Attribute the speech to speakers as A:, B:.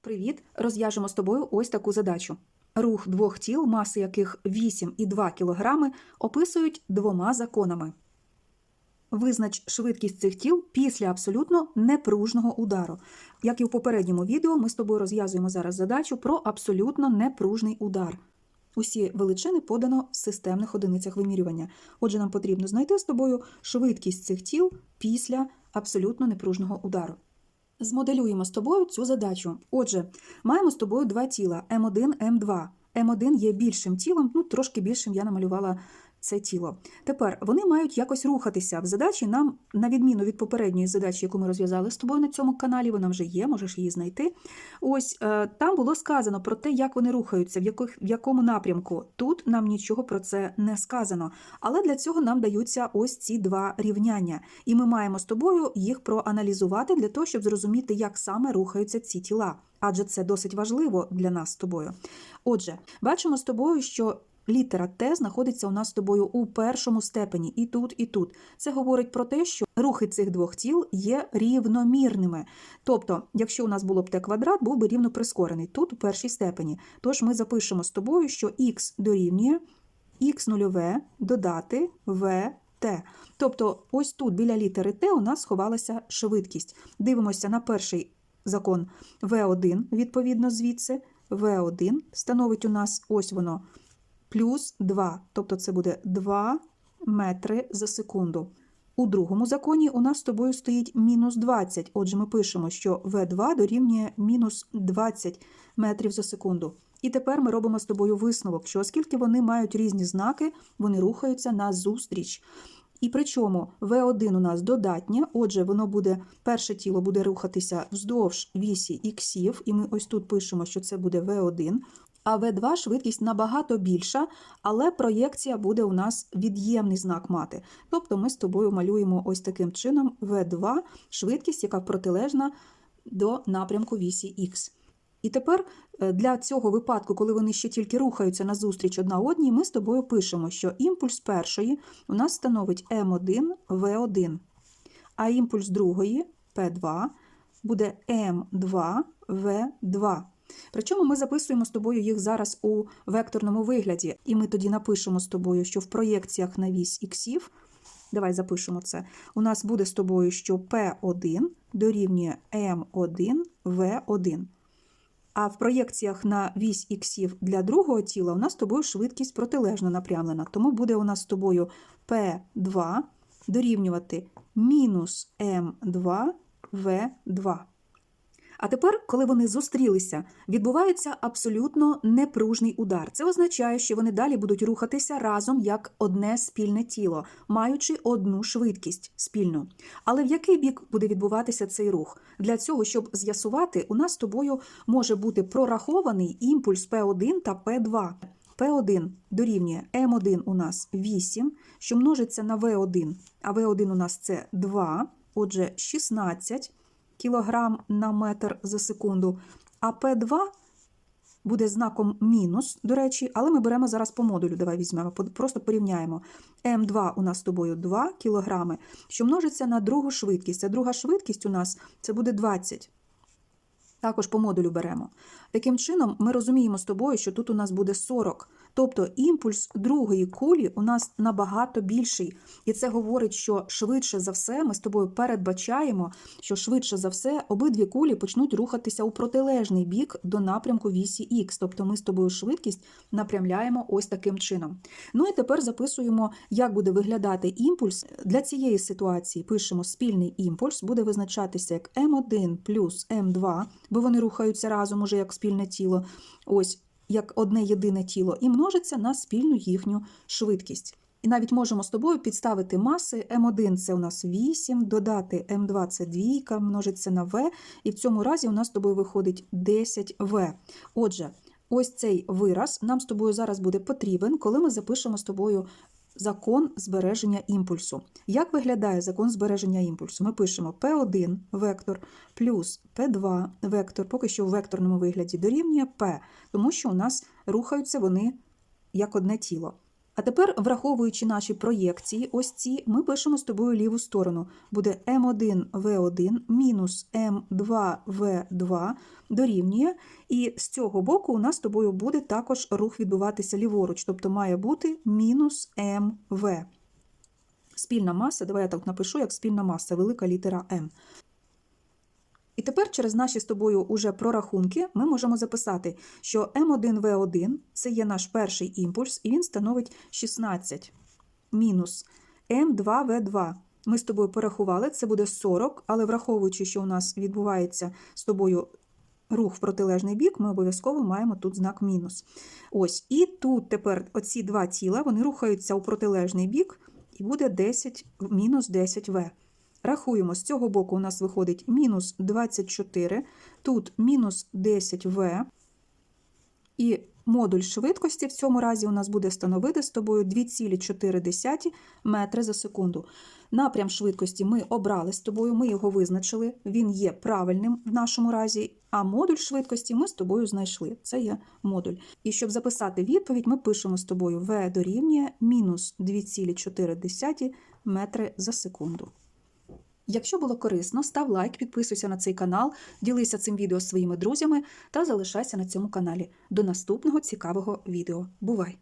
A: Привіт! Розв'яжемо з тобою ось таку задачу. Рух двох тіл, маси яких 8 і 2 кг, описують двома законами. Визнач швидкість цих тіл після абсолютно непружного удару. Як і в попередньому відео, ми з тобою розв'язуємо зараз задачу про абсолютно непружний удар. Усі величини подано в системних одиницях вимірювання. Отже, нам потрібно знайти з тобою швидкість цих тіл після абсолютно непружного удару. Змоделюємо з тобою цю задачу. Отже, маємо з тобою два тіла М1, М2. М1 є більшим тілом, ну трошки більшим я намалювала це тіло. Тепер вони мають якось рухатися. В задачі нам, на відміну від попередньої задачі, яку ми розв'язали з тобою на цьому каналі, вона вже є, можеш її знайти. Ось е, там було сказано про те, як вони рухаються, в, яких, в якому напрямку. Тут нам нічого про це не сказано. Але для цього нам даються ось ці два рівняння. І ми маємо з тобою їх проаналізувати для того, щоб зрозуміти, як саме рухаються ці тіла. Адже це досить важливо для нас з тобою. Отже, бачимо з тобою, що літера Т знаходиться у нас з тобою у першому степені, і тут, і тут. Це говорить про те, що рухи цих двох тіл є рівномірними. Тобто, якщо у нас було б Т квадрат, був би рівно прискорений тут у першій степені. Тож ми запишемо з тобою, що х дорівнює х нульове додати в Т. Тобто, ось тут біля літери Т у нас сховалася швидкість. Дивимося на перший закон В1, відповідно звідси. В1 становить у нас ось воно плюс 2, тобто це буде 2 метри за секунду. У другому законі у нас з тобою стоїть мінус 20, отже ми пишемо, що В2 дорівнює мінус 20 метрів за секунду. І тепер ми робимо з тобою висновок, що оскільки вони мають різні знаки, вони рухаються назустріч. І причому В1 у нас додатнє, отже, воно буде, перше тіло буде рухатися вздовж вісі іксів, і ми ось тут пишемо, що це буде В1. А В2 швидкість набагато більша, але проєкція буде у нас від'ємний знак мати. Тобто ми з тобою малюємо ось таким чином В2 швидкість, яка протилежна до напрямку вісі Х. І тепер е, для цього випадку, коли вони ще тільки рухаються назустріч одна одній, ми з тобою пишемо, що імпульс першої у нас становить М1 В1, а імпульс другої П2 буде М2 В2. Причому ми записуємо з тобою їх зараз у векторному вигляді, і ми тоді напишемо з тобою, що в проєкціях на вісь іксів, давай запишемо це, у нас буде з тобою, що P1 дорівнює М1 В1. А в проєкціях на вісь іксів для другого тіла у нас з тобою швидкість протилежно напрямлена. Тому буде у нас з тобою P2 дорівнювати мінус М2 В2. А тепер, коли вони зустрілися, відбувається абсолютно непружний удар. Це означає, що вони далі будуть рухатися разом як одне спільне тіло, маючи одну швидкість спільну. Але в який бік буде відбуватися цей рух? Для цього, щоб з'ясувати, у нас з тобою може бути прорахований імпульс P1 та P2. P1 дорівнює М1 у нас 8, що множиться на В1, а В1 у нас це 2, отже, 16 кілограм на метр за секунду. А П2 буде знаком мінус, до речі, але ми беремо зараз по модулю. Давай візьмемо, просто порівняємо. М2 у нас з тобою 2 кілограми, що множиться на другу швидкість. А друга швидкість у нас це буде 20. Також по модулю беремо. Таким чином, ми розуміємо з тобою, що тут у нас буде 40. Тобто імпульс другої кулі у нас набагато більший. І це говорить, що швидше за все ми з тобою передбачаємо, що швидше за все обидві кулі почнуть рухатися у протилежний бік до напрямку вісі Х. Тобто ми з тобою швидкість напрямляємо ось таким чином. Ну і тепер записуємо, як буде виглядати імпульс. Для цієї ситуації пишемо спільний імпульс, буде визначатися як М1 плюс М2, бо вони рухаються разом уже як спільне тіло. Ось як одне єдине тіло, і множиться на спільну їхню швидкість. І навіть можемо з тобою підставити маси. М1 це у нас 8, додати М2 це 2, множиться на В, і в цьому разі у нас з тобою виходить 10В. Отже, ось цей вираз нам з тобою зараз буде потрібен, коли ми запишемо з тобою закон збереження імпульсу. Як виглядає закон збереження імпульсу? Ми пишемо P1 вектор плюс P2 вектор, поки що в векторному вигляді дорівнює P, тому що у нас рухаються вони як одне тіло. А тепер, враховуючи наші проєкції, ось ці, ми пишемо з тобою ліву сторону. Буде М1В1 мінус М2В2 дорівнює. І з цього боку у нас з тобою буде також рух відбуватися ліворуч, тобто має бути мінус МВ. Спільна маса, давай я так напишу, як спільна маса, велика літера М. І тепер через наші з тобою уже прорахунки ми можемо записати, що М1В1 це є наш перший імпульс, і він становить 16 мінус М2В2. Ми з тобою порахували, це буде 40, але враховуючи, що у нас відбувається з тобою рух в протилежний бік, ми обов'язково маємо тут знак мінус. Ось, і тут тепер оці два тіла вони рухаються у протилежний бік, і буде 10, мінус 10В. Рахуємо, з цього боку у нас виходить мінус 24, тут мінус 10В. І модуль швидкості в цьому разі у нас буде становити з тобою 2,4 метри за секунду. Напрям швидкості ми обрали з тобою, ми його визначили, він є правильним в нашому разі, а модуль швидкості ми з тобою знайшли. Це є модуль. І щоб записати відповідь, ми пишемо з тобою V дорівнює мінус 2,4 метри за секунду. Якщо було корисно, став лайк, підписуйся на цей канал, ділися цим відео з своїми друзями та залишайся на цьому каналі. До наступного цікавого відео. Бувай!